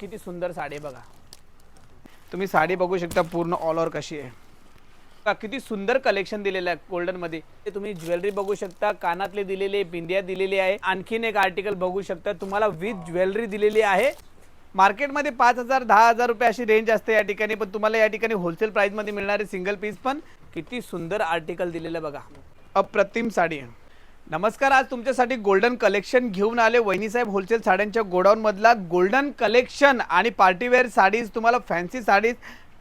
किती सुंदर साडी आहे बघा. तुम्ही साडी बघू शकता पूर्ण ऑल ओव्हर कशी आहे. बघा, किती सुंदर कलेक्शन दिलेलं आहे गोल्डनमध्ये ते तुम्ही ज्वेलरी बघू शकता कानातले दिलेले बिंदिया दिलेली आहे. आणखीन एक आर्टिकल बघू शकता तुम्हाला विथ ज्वेलरी दिलेली आहे. मार्केटमध्ये पाच हजार दहा हजार रुपये अशी रेंज असते या ठिकाणी पण तुम्हाला या ठिकाणी होलसेल प्राइसमध्ये मिळणारे सिंगल पीस पण किती सुंदर आर्टिकल दिलेलं बघा. अप्रतिम साडी आहे. नमस्कार आज तुमच्यासाठी गोल्डन कलेक्शन घेऊन आले वहिनीसाहेब होलसेल साड्यांच्या गोडाऊनमधला गोल्डन कलेक्शन आणि पार्टीवेअर साडीज तुम्हाला फॅन्सी साडीज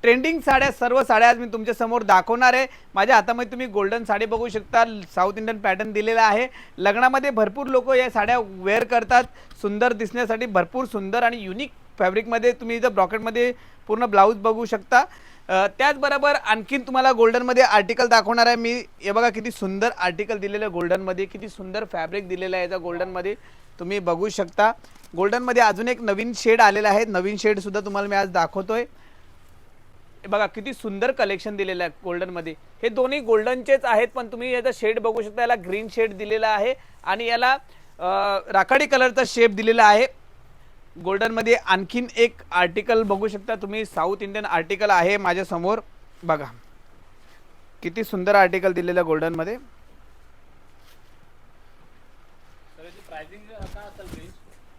ट्रेंडिंग साड्या सर्व साड्या आज मी तुमच्यासमोर दाखवणार आहे. माझ्या हातामध्ये तुम्ही गोल्डन साडी बघू शकता. साऊथ इंडियन पॅटर्न दिलेला आहे. लग्नामध्ये भरपूर लोक या साड्या वेअर करतात. सुंदर दिसण्यासाठी भरपूर सुंदर आणि युनिक फॅब्रिकमध्ये तुम्ही इथं ब्रॉकेटमध्ये पूर्ण ब्लाऊज बघू शकता. त्याचबरोबर आणखीन तुम्हाला गोल्डनमध्ये आर्टिकल दाखवणार आहे. मी हे बघा किती सुंदर आर्टिकल दिलेलं आहे गोल्डनमध्ये किती सुंदर फॅब्रिक दिलेलं आहे याचा गोल्डनमध्ये तुम्ही बघू शकता. गोल्डनमध्ये अजून एक नवीन शेड आलेला आहे. नवीन शेडसुद्धा तुम्हाला मी आज दाखवतोय. आहे बघा किती सुंदर कलेक्शन दिलेलं आहे गोल्डनमध्ये हे दोन्ही गोल्डनचेच आहेत पण तुम्ही याचा शेड बघू शकता. याला ग्रीन शेड दिलेला आहे. आणि याला राखाडी कलरचा शेप दिलेला आहे. गोल्डनमध्ये आणखीन एक आर्टिकल बघू शकता. तुम्ही साऊथ इंडियन आर्टिकल आहे माझ्यासमोर बघा. किती सुंदर आर्टिकल दिलेलं गोल्डनमध्ये.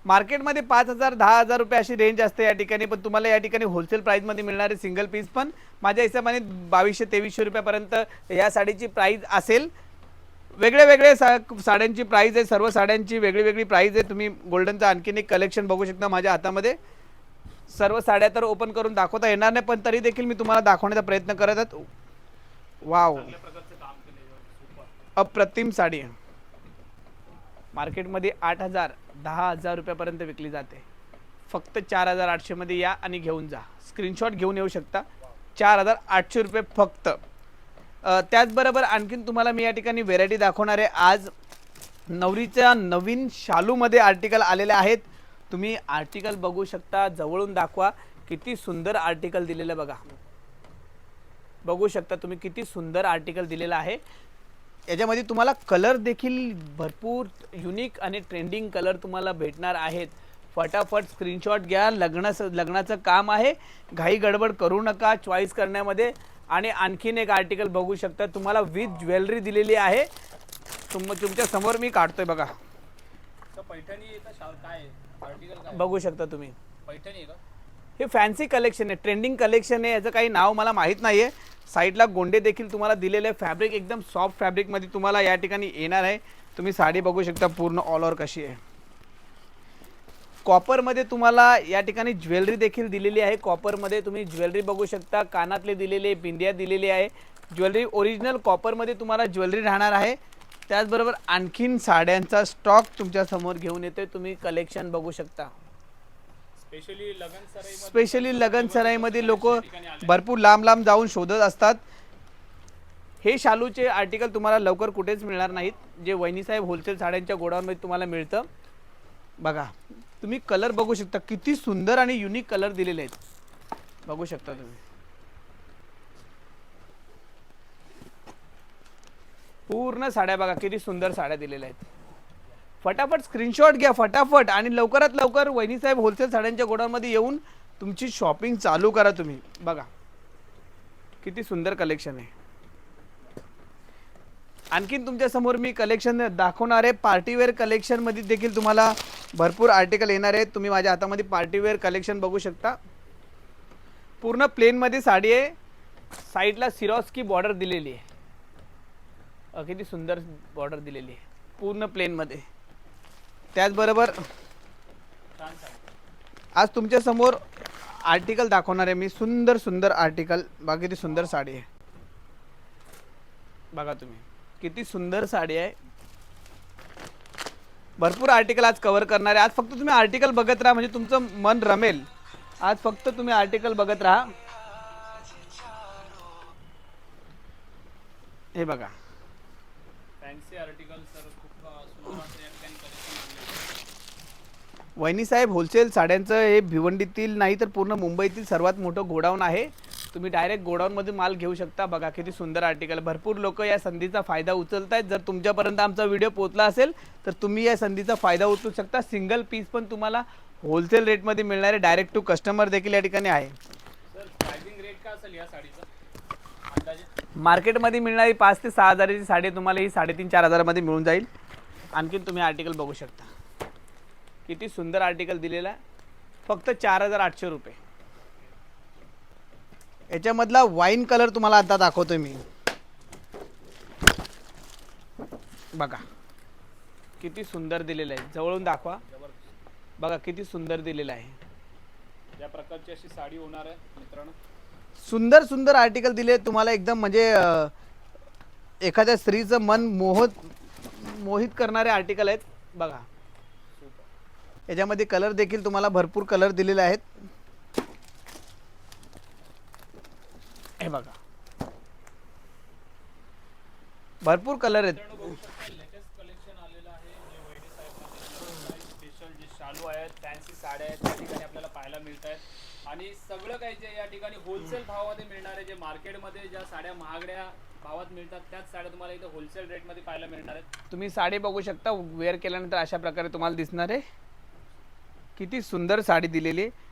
मार्केटमध्ये पाच हजार दहा हजार रुपये अशी रेंज असते या ठिकाणी पण तुम्हाला या ठिकाणी होलसेल प्राईजमध्ये मिळणारे सिंगल पीस पण माझ्या हिशोबाने बावीसशे तेवीसशे रुपयापर्यंत या साडीची प्राईज असेल. वेगळे वेगळे सा साड्यांची प्राईज आहे. सर्व साड्यांची वेगळी वेगळी प्राईज आहे. तुम्ही गोल्डनचं आणखीन एक कलेक्शन बघू शकता माझ्या हातामध्ये. सर्व साड्या तर ओपन करून दाखवता येणार नाही पण तरी देखील मी तुम्हाला दाखवण्याचा प्रयत्न करत आहे. वाव. अप्रतिम साडी. मार्केटमध्ये आठ हजार दहा हजार रुपयापर्यंत विकली जाते. फक्त चार हजार आठशेमध्ये या आणि घेऊन जा. स्क्रीनशॉट घेऊन येऊ शकता. चार हजार आठशे रुपये फक्त. त्याचबरोबर आणखीन तुम्हाला मी या ठिकाणी व्हेरायटी दाखवणार आहे. आज नवरीच्या नवीन शालूमध्ये आर्टिकल आलेले आहेत. तुम्ही आर्टिकल बघू शकता. जवळून दाखवा. किती सुंदर आर्टिकल दिलेलं बघा. बघू शकता तुम्ही किती सुंदर आर्टिकल दिलेलं आहे. याच्यामध्ये तुम्हाला कलर देखील भरपूर युनिक आणि ट्रेंडिंग कलर तुम्हाला भेटणार आहेत. फटाफट स्क्रीनशॉट घ्या. लग्नाचं लग्नाचं काम आहे. घाई गडबड करू नका. चॉईस करण्यामध्ये आणि आणखीन एक आर्टिकल बघू शकता. तुम्हाला विथ ज्वेलरी दिलेली आहे. तुम तुमच्यासमोर मी काढतोय बघा. बघू शकता तुम्ही. हे फॅन्सी कलेक्शन आहे. ट्रेंडिंग कलेक्शन आहे. याचं काही नाव मला माहीत नाही आहे साईडला गोंडे देखील तुम्हाला दिलेले आहे. फॅब्रिक एकदम सॉफ्ट फॅब्रिकमध्ये तुम्हाला या ठिकाणी येणार आहे. तुम्ही साडी बघू शकता. पूर्ण ऑल ओव्हर कशी आहे. कॉपरमध्ये तुम्हाला या ठिकाणी ज्वेलरी देखील दिलेली आहे. कॉपरमध्ये तुम्ही ज्वेलरी बघू शकता. कानातले दिलेले बिंदिया दिलेली आहे. ज्वेलरी ओरिजिनल कॉपरमध्ये तुम्हाला ज्वेलरी राहणार आहे. त्याचबरोबर आणखीन साड्यांचा स्टॉक तुमच्यासमोर घेऊन येतोय. तुम्ही कलेक्शन बघू शकता. स्पेशली लग्न सराई स्पेशली लगन सराईमध्ये लोक भरपूर लांब लांब जाऊन शोधत असतात. हे शालूचे आर्टिकल तुम्हाला लवकर कुठेच मिळणार नाहीत. जे वहिनीसाहेब होलसेल साड्यांच्या गोडाऊनमध्ये तुम्हाला मिळतं. बघा तुम्ही कलर बघू शकता. किती सुंदर आणि युनिक कलर दिलेले आहेत. बघू शकता तुम्ही. पूर्ण साड्या बघा किती सुंदर साड्या दिलेल्या आहेत. फटाफट स्क्रीनशॉट घ्या फटाफट. आणि लवकरात लवकर वहिनीसाहेब होलसेल साड्यांच्या गोडाऊनमध्ये येऊन तुमची शॉपिंग चालू करा तुम्ही. बघा. किती सुंदर कलेक्शन आहे. आणखीन तुमच्यासमोर मी कलेक्शन दाखवणार आहे. पार्टीवेअर कलेक्शनमध्ये देखील तुम्हाला भरपूर आर्टिकल येणार आहेत. तुम्ही माझ्या हातामध्ये पार्टीवेअर कलेक्शन बघू शकता. पूर्ण प्लेनमध्ये साडी आहे. साईडला सिरॉस्की बॉर्डर दिलेली आहे. किती सुंदर बॉर्डर दिलेली आहे. पूर्ण प्लेनमध्ये त्याचबरोबर आज तुमच्यासमोर आर्टिकल दाखवणार आहे मी. सुंदर सुंदर आर्टिकल बघा किती सुंदर साडी आहे. बघा तुम्ही. किती सुंदर साडी आहे. भरपूर आर्टिकल आज कव्हर करणार आहे. आज फक्त तुम्ही आर्टिकल बघत राहा म्हणजे तुमचं मन रमेल. आज फक्त तुम्ही आर्टिकल बघत राहा. हे बघा. फॅन्सी आर्टिकल सर खूप कलेक्शन वहिनीसाहेब होलसेल साड्यांचं हे भिवंडीतील नाही तर पूर्ण मुंबईतील सर्वात मोठं गोडाऊन आहे. तुम्ही डायरेक्ट गोडाऊनमध्ये माल घेऊ शकता. बघा किती सुंदर आर्टिकल भरपूर लोक या संधीचा फायदा उचलत आहेत जर तुमच्यापर्यंत आमचा व्हिडिओ पोहोचला असेल तर तुम्ही या संधीचा फायदा उचलू शकता. सिंगल पीस पण तुम्हाला होलसेल रेटमध्ये मिळणारे डायरेक्ट टू कस्टमर देखील या ठिकाणी आहे. या साडीचा मार्केटमध्ये मिळणारी पाच ते सहा हजाराची साडी तुम्हाला ही साडेतीन चार हजारामध्ये मिळून जाईल. आणखीन तुम्ही आर्टिकल बघू शकता. किती सुंदर आर्टिकल दिलेला आहे. फक्त चार हजार आठशे रुपये. याच्यामधला वाईन कलर तुम्हाला आता दाखवतोय मी. बघा. किती सुंदर दिलेलं आहे. जवळून दाखवा. बघा किती सुंदर दिलेलं आहे. या प्रकारची अशी साडी होणार आहे मित्रांनो. सुंदर सुंदर आर्टिकल दिले. तुम्हाला एकदम म्हणजे एखाद्या स्त्रीचं मन मोहत मोहित करणारे आर्टिकल आहेत. बघा. याच्यामध्ये कलर देखील तुम्हाला भरपूर कलर दिलेले आहेत. हे बघा. भरपूर कलर आहेत. मित्रांनो बघू शकता. लेटेस्ट कलेक्शन आलेलं आहे. जे वैदे साहेब स्पेशल जे शालू आहेत फॅन्सी साड्या आहेत त्या ठिकाणी आपल्याला पाहायला मिळत आहेत आणि सगळं काही जे या ठिकाणी होलसेल भावामध्ये मिळणारे जे मार्केटमध्ये ज्या साड्या महागड्या भावात मिळतात त्याच साड्या तुम्हाला इथे होलसेल रेटमध्ये पाहायला मिळणार आहेत. तुम्ही साडी बघू शकता. वेअर केल्यानंतर अशा प्रकारे तुम्हाला दिसणार आहे. किती सुंदर साडी दिलेली आहे.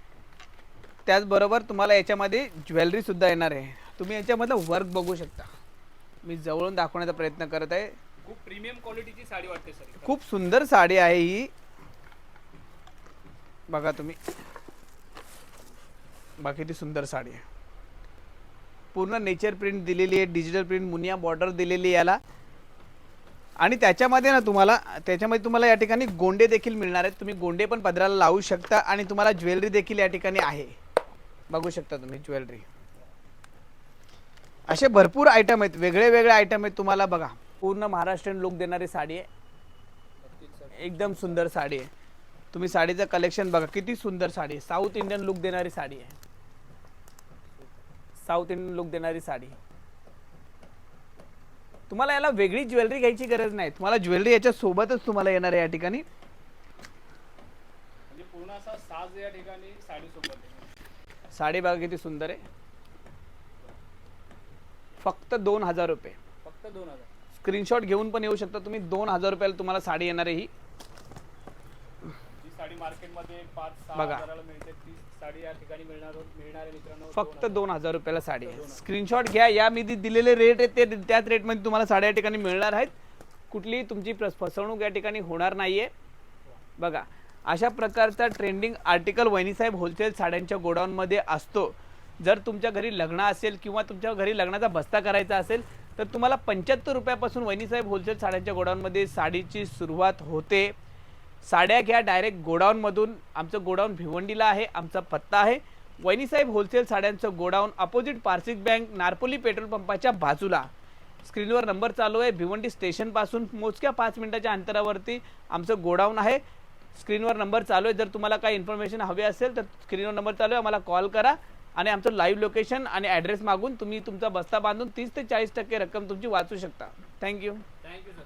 त्याचबरोबर तुम्हाला याच्यामध्ये ज्वेलरी सुद्धा येणार आहे. तुम्ही याच्यामधलं वर्क बघू शकता. मी जवळून दाखवण्याचा प्रयत्न करत आहे. खूप प्रीमियम क्वालिटीची साडी वाटते सर खूप सुंदर साडी आहे ही. बघा तुम्ही. बघा किती सुंदर साडी आहे. पूर्ण नेचर प्रिंट दिलेली आहे डिजिटल प्रिंट मुनिया बॉर्डर दिलेली आहे याला. आणि त्याच्यामध्ये ना तुम्हाला त्याच्यामध्ये तुम्हाला या ठिकाणी गोंडे देखील मिळणार आहेत. तुम्ही गोंडे पण पदराला लावू शकता आणि तुम्हाला ज्वेलरी देखील या ठिकाणी आहे. बघू शकता तुम्ही ज्वेलरी. असे भरपूर आयटम आहेत. वेगळे वेगळे आयटम आहेत तुम्हाला बघा. पूर्ण महाराष्ट्रीयन लुक देणारी साडी आहे. एकदम सुंदर साडी आहे. तुम्ही साडीचं कलेक्शन बघा. किती सुंदर साडी आहे. साऊथ इंडियन लुक देणारी साडी आहे. साऊथ इंडियन लुक देणारी साडी. तुम्हाला याला वेगळी ज्वेलरी घ्यायची गरज नाही. तुम्हाला ज्वेलरी याच्या सोबतच तुम्हाला येणार आहे या ठिकाणी. म्हणजे साडी बघा किती सुंदर आहे. फक्त दोन हजार रुपये. फक्त दोन हजार. स्क्रीनशॉट घेऊन पण येऊ शकता तुम्ही. दोन हजार रुपयाला तुम्हाला साडी येणार आहे ही. साडी मार्केटमध्ये पाच सहा बघा. हजाराला मिळते ती साडी या ठिकाणी मिळणार मिळणार आहे मित्रांनो. फक्त दोन हजार. रुपयाला साडी आहे. स्क्रीनशॉट घ्या. या मी दिलेले रेट आहेत ते त्याच रेटमध्ये तुम्हाला साड्या या ठिकाणी मिळणार आहेत. कुठलीही तुमची फसवणूक या ठिकाणी होणार नाहीये. बघा अशा प्रकारचा ट्रेंडिंग आर्टिकल वहिनीसाहेब होलसेल साड्यांच्या गोडाऊनमध्ये असतो. जर तुमच्या घरी लग्न असेल किंवा तुमच्या घरी लग्नाचा बस्ता करायचा असेल तर तुम्हाला पंच्याहत्तर रुपयापासून वहिनीसाहेब होलसेल साड्यांच्या गोडाऊनमध्ये साडीची सुरुवात होते. साड्या घ्या डायरेक्ट गोडाऊनमधून. आमचं गोडाऊन भिवंडीला आहे आमचा पत्ता आहे. वहिनीसाहेब होलसेल साड्यांचं godown opposite Parsik bank Narpoli petrol पंपाच्या बाजूला. स्क्रीनवर नंबर चालू आहे. भिवंडी स्टेशनपासून मोजक्या पाच मिनिटाच्या अंतरावरती आमचं गोडाऊन आहे. स्क्रीनवर नंबर चालू आहे. जर तुम्हाला काही इन्फॉर्मेशन हवी असेल तर स्क्रीनवर नंबर चालू आहे. आम्हाला कॉल करा. आणि आमचं लाईव्ह लोकेशन आणि ॲड्रेस मागून तुम्ही तुमचा बस्ता बांधून तीस ते चाळीस टक्के रक्कम तुमची वाचू शकता. Thank you thank you sir